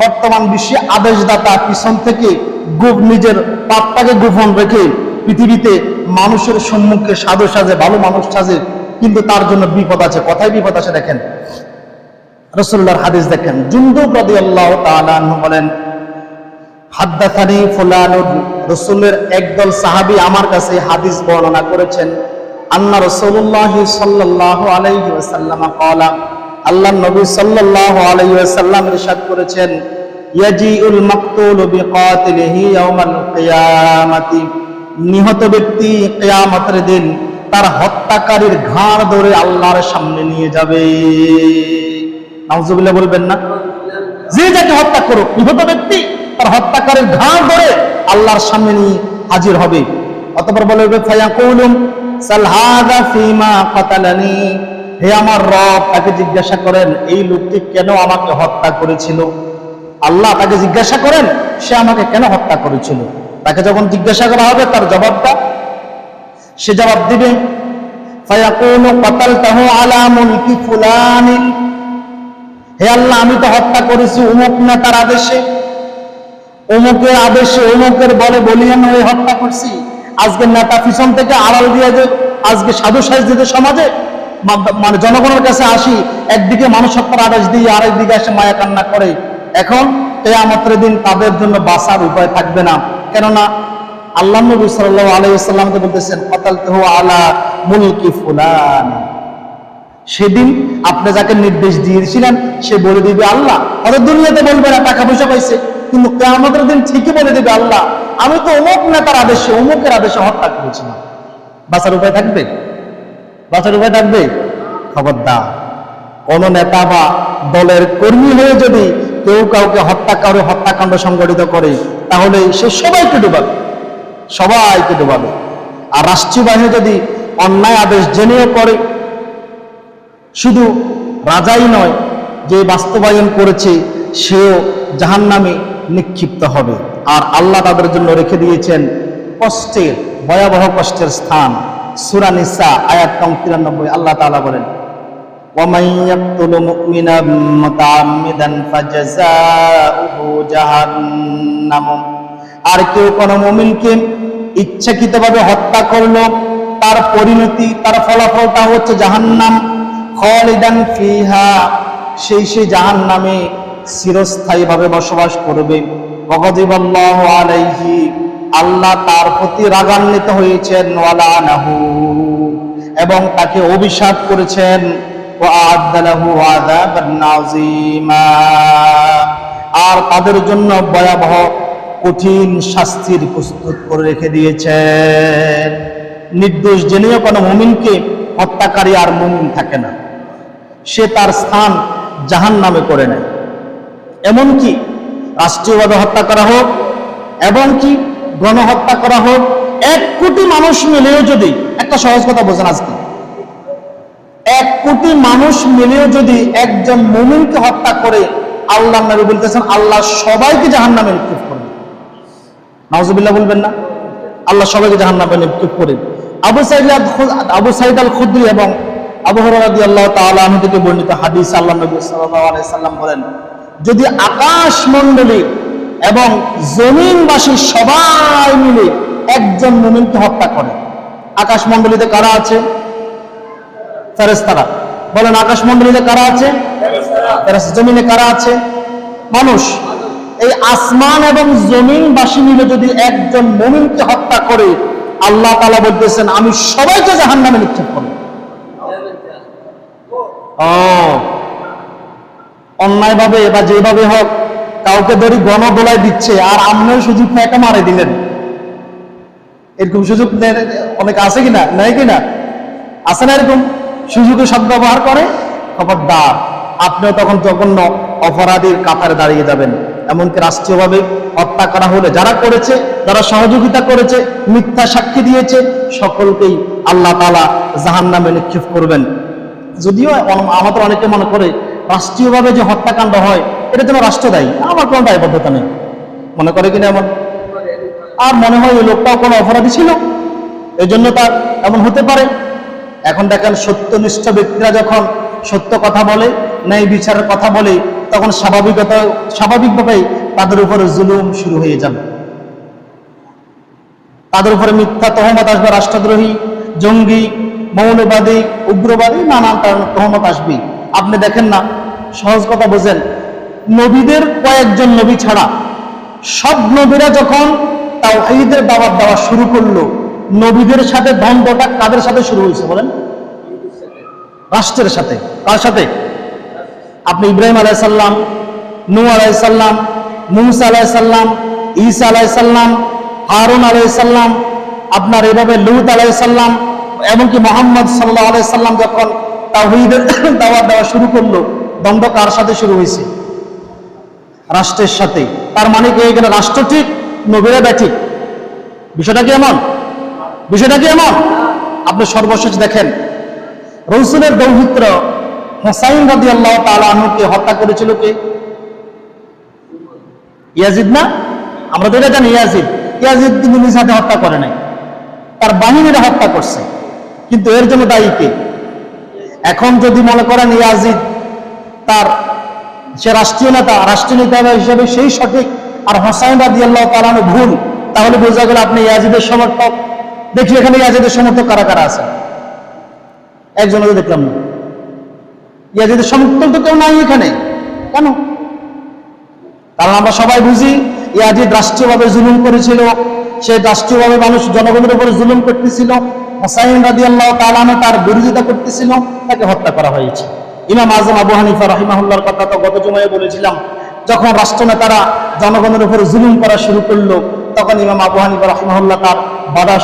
বর্তমান বিশ্বে আদেশদাতা পিছন থেকে গুপ নিজের পাপটাকে গোপন রেখে পৃথিবীতে মানুষের সম্মুখে সাধু সাজে, ভালো মানুষ সাজে, কিন্তু তার জন্য বিপদ আছে। কথায় বিপদ আছে দেখেন? রসুল্লাহর হাদিস দেখেন। জুন্দুব রাদিয়াল্লাহু তাআলা বলেন হাদ্দাথানি ফুলানুর রসুলের একদল সাহাবী আমার কাছে হাদিস বর্ণনা করেছেন, আন্না রসুল্লাহ সাল্লাল্লাহু আলাইহি ক্বালা আল্লাহ নবী সাল্লাল্লাহু আলাইহি ওয়াসাল্লাম ইরশাদ করেছেন নিহত ব্যক্তি কিয়ামতের দিন তার হত্যাকারীর ঘাড় ধরে আল্লাহর সামনে নিয়ে যাবে। নাউজুবিল্লাহ বলবেন না। যে যাকে হত্যা করুক, নিহত ব্যক্তি তার হত্যাকারীর ঘাড় ধরে আল্লাহর সামনে নিয়ে হাজির হবে। অতপর বলবে সাল হাদা ফিমা হে আমার রব, তাকে জিজ্ঞাসা করেন, এই লোকটি কেন আমাকে হত্যা করেছিল? আল্লাহ তাকে জিজ্ঞাসা করেন, সে আমাকে কেন হত্যা করেছিল? তাকে যখন জিজ্ঞাসা করা হবে, তার জবাবটা সে জবাব দিবে হে আল্লাহ, আমি তো হত্যা করেছি অমুক নেতার আদেশে। অমুকের আদেশে অমুকের বলে বলিয়ে আমি হত্যা করছি। আজকে নেতা পিছন থেকে আড়াল দিয়ে যে, আজকে সাধু সাজ দিতে সমাজে মানে জনগণের কাছে আসি, একদিকে মানুষ হত্যার আদেশ দিয়ে আরেকদিকে এসে মায়া কান্না করে। এখন কেয়ামতের দিন তাদের জন্য বাঁচার উপায় থাকবে না। কেননা আল্লাহ নবী সাল্লাল্লাহু আলাইহি ওয়াসাল্লামকে বলতেছেন কাতালতাহু আলা মুলকি ফুলান। সেদিন আপনি যাকে নির্দেশ দিয়েছিলেন, সে বলে দিবে আল্লাহ। হয়তো দুনিয়াতে বলবে না টাকা পয়সা পাইছে, কিন্তু কেয়ামতের দিন ঠিকই বলে দিবে আল্লাহ। আমি তো অমুক নেতার আদেশে, অমুকের আদেশে হত্যা করেছিলাম। বাঁচার উপায় থাকবে? বাঁচার উপায় থাকবে? খবরদার। কোন নেতা বা দলের কর্মী হয়ে যদি কেউ কাউকে হত্যা, কারও হত্যাকাণ্ড সংগঠিত করে, তাহলে সে সবাইকে ডুবাবে। সবাইকে ডুবাবে। আর রাষ্ট্রীয় বাহিনী যদি অন্যায় আদেশ জেনেও করে, শুধু রাজাই নয়, যে বাস্তবায়ন করেছে, সেও জাহান নামে নিক্ষিপ্ত হবে। আর আল্লাহ তাদের জন্য রেখে দিয়েছেন কষ্টের, ভয়াবহ কষ্টের স্থান। সুরা নিসা আয়াত নং তিরানব্বই আল্লাহ তাআলা বলেন ومن يقتل مؤمنا متعمدا فجزاؤه جهنم আর কেউ কোন মুমিনকে ইচ্ছাকৃতভাবে হত্যা করলো তার পরিণতি তার ফলাফলটা হচ্ছে জাহান্নাম খালিদান ফিহা সেই সেই জাহান্নামে চিরস্থায়ীভাবে বসবাস করবে গগদিবাল্লাহু আলাইহি আল্লাহ তার প্রতি রাগান্বিত হয়েছেন নাহু এবং তাকে অভিশাপ করেছেন আর তাদের জন্য ভয়াবহ কঠিন শাস্তির প্রস্তুত করে রেখে দিয়েছেন। নির্দোষ জেনেও কোনো মুমিনকে হত্যাকারী আর মুমিন থাকে না। সে তার স্থান জাহান নামে করে নেয়। এমনকি রাষ্ট্রীয়ভাবে হত্যা করা হোক, এবং কি গণহত্যা করা হোক, এক কোটি মানুষ মিলেও যদি, একটা সহজ কথা বোঝেন আজকে। এক কোটি মানুষ মিলেও যদি একজন মুমিনকে হত্যা করে আল্লাহ নবী বলতেছেন, আল্লাহ সবাইকে জাহান নামে নিক্ষেপ করবে নাউজুবিল্লাহ বলবেন না? আল্লাহ সবাইকে জাহান নামে নিক্ষেপ করে আবু সাইদ আবু সাইদ আল খুদ্রি এবং আবু হরাদি আল্লাহ তাআলা আনহু থেকে বর্ণিত হাদিস আল্লাহ নবী সাল্লাম বলেন, যদি আকাশ মণ্ডলী এবং জমিনবাসী সবাই মিলে একজন মুমিনকে হত্যা করে। আকাশ মণ্ডলীতে কারা আছে? ফেরেস্তারা বলেন আকাশ মন্ডলীতে কারা আছে? জমিনে কারা আছে? মানুষ। এই আসমান এবং জমিনবাসী মিলে যদি একজন মমিনকে হত্যা করে, আল্লাহ তালা বলতেছেন, আমি সবাইকে জাহান নামে নিক্ষেপ করব। ও। অন্যায়ভাবে বা যেভাবে হোক কাউকে ধরি গণদোলায় দিচ্ছে, আর আপনিও সুযোগ একা মারে দিলেন। এরকম সুযোগ অনেক আছে কিনা? নেয় কিনা? আছে না এরকম? সুযোগে সদ্ব্যবহার করে? খবরদার, আপনিও তখন জঘন্য অপরাধীর কাতারে দাঁড়িয়ে যাবেন। এমনকি রাষ্ট্রীয়ভাবে হত্যা করা হলে যারা করেছে, যারা সহযোগিতা করেছে, মিথ্যা সাক্ষী দিয়েছে, সকলকেই আল্লাহ তালা জাহান নামে নিক্ষেপ করবেন। যদিও আমাদের অনেকে মনে করে রাষ্ট্রীয়ভাবে যে হত্যাকাণ্ড হয়, এটা যেন রাষ্ট্র দায়ী আমার কোনো দায়বদ্ধতা নেই। মনে করে কিনা এমন? আর মনে হয় ওই লোকটাও কোনো অপরাধী ছিল? এই জন্য তার এমন হতে পারে। এখন দেখেন সত্যনিষ্ঠ ব্যক্তিরা যখন সত্য কথা বলে, ন্যায় বিচারের কথা বলে, তখন স্বাভাবিকতা, স্বাভাবিকভাবেই তাদের উপরে জুলুম শুরু হয়ে যাবে। তাদের উপরে মিথ্যা তহমত আসবে, রাষ্ট্রদ্রোহী, জঙ্গি, মৌলবাদী, উগ্রবাদী, নানান তহমত আসবে আপনি দেখেন না সহজ কথা বোঝেন, নবীদের কয়েকজন নবী ছাড়া সব নবীরা যখন তাও ঈদের দাওয়াত দেওয়া শুরু করল, নবীদের সাথে দ্বন্দ্বটা কাদের সাথে শুরু হয়েছে বলেন? রাষ্ট্রের সাথে। কার সাথে? আপনি ইব্রাহিম আলাইসাল্লাম নূ আলাইসাল্লাম মুসা আলাইসাল্লাম ঈসা আলাইসাল্লাম হারুন আলাইসাল্লাম আপনার এভাবে লুত আলাইসাল্লাম এমনকি মোহাম্মদ সাল্লাহ আলাইসাল্লাম যখন তাহিদের দাওয়াত দেওয়া শুরু করল দ্বন্দ্ব কার সাথে শুরু হয়েছে? রাষ্ট্রের সাথে। তার মানে কি এখানে রাষ্ট্র ঠিক, নবীরা ব্যাঠিক? বিষয়টা কি এমন? বিষয়টা কি এমন? আপনি সর্বশেষ দেখেন, রসুলের দৌহিত্র হোসাইন রাদি আল্লাহ তালকে হত্যা করেছিল কে? ইয়াজিদ না? আমরা তো এটা জানি, ইয়াজিদ। ইয়াজিদ কিন্তু নিজ হাতে হত্যা করে নাই। তার বাহিনীরা হত্যা করছে। কিন্তু এর জন্য দায়ী কে? এখন যদি মনে করেন ইয়াজিদ তার সে রাষ্ট্রীয় নেতা রাষ্ট্রীয় নেতা হিসেবে সেই সঠিক আর হোসাইন রাদি আল্লাহ তালানো ভুল। তাহলে বোঝা গেল আপনি ইয়াজিদের সমর্থক। দেখি এখানে ইয়াজিদের সমর্থক কারা কারা আছে? একজনও দেখলাম না। ইয়াজিদের সমর্থক তো কেউ নাই এখানে। কেন? কারণ আমরা সবাই বুঝি ইয়াজিদ রাষ্ট্রীয়ভাবে জুলুম করেছিল, সে রাষ্ট্রীয়ভাবে মানুষ জনগণের উপরে জুলুম করতেছিল, হোসাইন রাজি আল্লাহ তালানো তার বিরোধিতা করতেছিল, তাকে হত্যা করা হয়েছে। ইমাম আজম আবু হানিফা রহিমাহুল্লার কথা তো গত জুমায় বলেছিলাম, যখন রাষ্ট্রনেতারা জনগণের উপরে জুলুম করা শুরু করল, তখন ইমাম আবু হানিফা রহিমাহুল্লাহ তার বাধা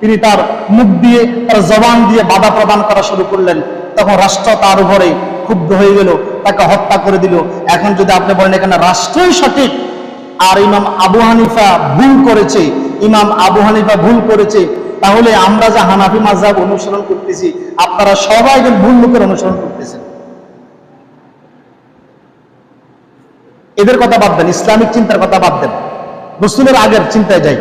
তিনি তার মুখ দিয়ে, তার জবান দিয়ে বাধা প্রদান করা শুরু করলেন। তখন রাষ্ট্র তার উপরে ক্ষুব্ধ হয়ে গেল, তাকে হত্যা করে দিল। এখন যদি আপনি বলেন এখানে রাষ্ট্রই সঠিক, আর ইমাম আবু হানিফা ভুল করেছে, ইমাম আবু হানিফা ভুল করেছে তাহলে আমরা যে হানাফি মাঝাব অনুসরণ করতেছি, আপনারা সবাই ভুল লোকের অনুসরণ করতেছেন। এদের কথা বাদ দেন, ইসলামিক চিন্তার কথা বাদ দেন। রসুলের আগের চিন্তায় যাই।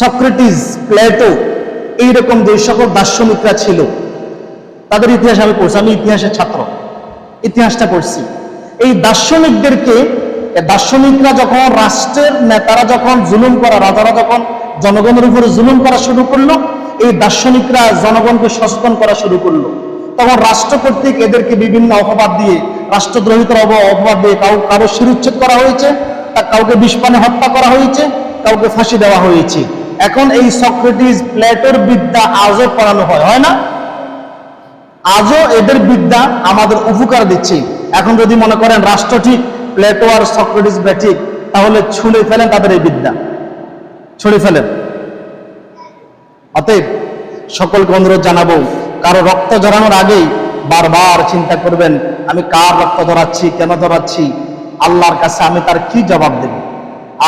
সক্রেটিস, প্লেটো, এইরকম যে সকল দার্শনিকরা ছিল, তাদের ইতিহাস আমি পড়ছি, আমি ইতিহাসের ছাত্র। ইতিহাসটা পড়ছি। এই দার্শনিকদেরকে দার্শনিকরা যখন, রাষ্ট্রের নেতারা যখন জুলুম করা, রাজারা যখন জনগণের উপরে জুলুম করা শুরু করল, এই দার্শনিকরা জনগণকে সচেতন করা শুরু করল। তখন রাষ্ট্র কর্তৃক এদেরকে বিভিন্ন অপবাদ দিয়ে রাষ্ট্রদ্রোহিতার অপবাদ দিয়ে কাউ, কারও শিরুচ্ছেদ করা হয়েছে, তা কাউকে বিষপানে হত্যা করা হয়েছে, কাউকে ফাঁসি দেওয়া হয়েছে। এখন এই সক্রেটিস প্লেটোর বিদ্যা আজও পড়ানো হয় হয় না? আজও এদের বিদ্যা আমাদের উপকার দিচ্ছে। এখন যদি মনে করেন রাষ্ট্র ঠিক প্লেটো আর সক্রেটিস ব্যাঠিক তাহলে ছুঁড়ে ফেলেন তাদের এই বিদ্যা। ছুঁড়ে ফেলেন। অতএব সকলকে অনুরোধ জানাব, কারও রক্ত ঝরানোর আগেই বারবার চিন্তা করবেন, আমি কার রক্ত ধরাচ্ছি, কেন ধরাচ্ছি, আল্লাহর কাছে আমি তার কি জবাব দেব?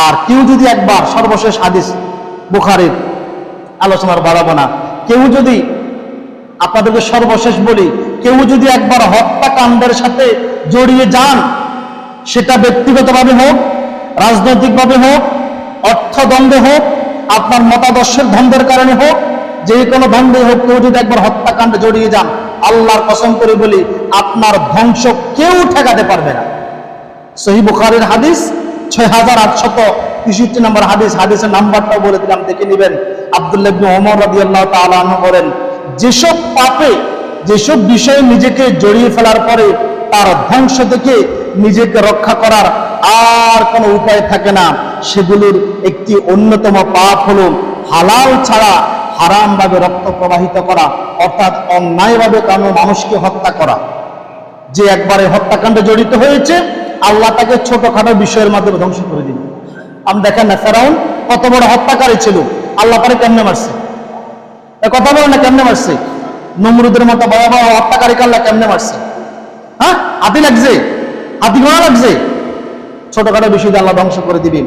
আর কেউ যদি একবার সর্বশেষ হাদিস বুখারের আলোচনার বাড়াবো না, কেউ যদি আপনাদেরকে সর্বশেষ বলি, কেউ যদি একবার হত্যাকাণ্ডের সাথে জড়িয়ে যান সেটা ব্যক্তিগতভাবে হোক, রাজনৈতিকভাবে হোক অর্থদ্বন্দ্বে হোক, আপনার মতাদর্শের দ্বন্দ্বের কারণে হোক, যে কোনো দ্বন্দ্বে হোক, কেউ যদি একবার হত্যাকাণ্ডে জড়িয়ে যান, আল্লাহর কসম করে বলি, আপনার ধ্বংস কেউ ঠেকাতে পারবে না। সহি বুখারের হাদিস ছয় হাজার আটশত তেষট্টি নম্বর হাদিস, হাদিসের নাম্বারটাও বলে দিলাম, দেখে নেবেন। আব্দুল্লাহ ওমর রাদিয়াল্লাহু তাআলা আনহু বলেন, যেসব পাপে, যেসব বিষয়ে নিজেকে জড়িয়ে ফেলার পরে তার ধ্বংস থেকে নিজেকে রক্ষা করার আর কোনো উপায় থাকে না। সেগুলির একটি অন্যতম পাপ হলো হালাল ছাড়া হারাম ভাবে রক্ত প্রবাহিত করা, অর্থাৎ অন্যায়ভাবে কোনো মানুষকে হত্যা করা। যে একবারে হত্যাকাণ্ডে জড়িত হয়েছে, আল্লাহ তাকে ছোটখাটো বিষয়ের মাধ্যমে ধ্বংস করে দিন আমি দেখেন না, ফেরাউন কত বড় হত্যাকারী ছিল। আল্লাহ তারে কেমনে মারছে? কথা বলে না, কেমনে মারছে? নমরুদের মতো বড় হত্যাকারীকে আল্লাহ কেমনে মারছে? হ্যাঁ? হাতি লাগছে ঘোড়া লাগছে? ছোটখাটো বিষয় দিয়ে আল্লাহ ধ্বংস করে দিবেন।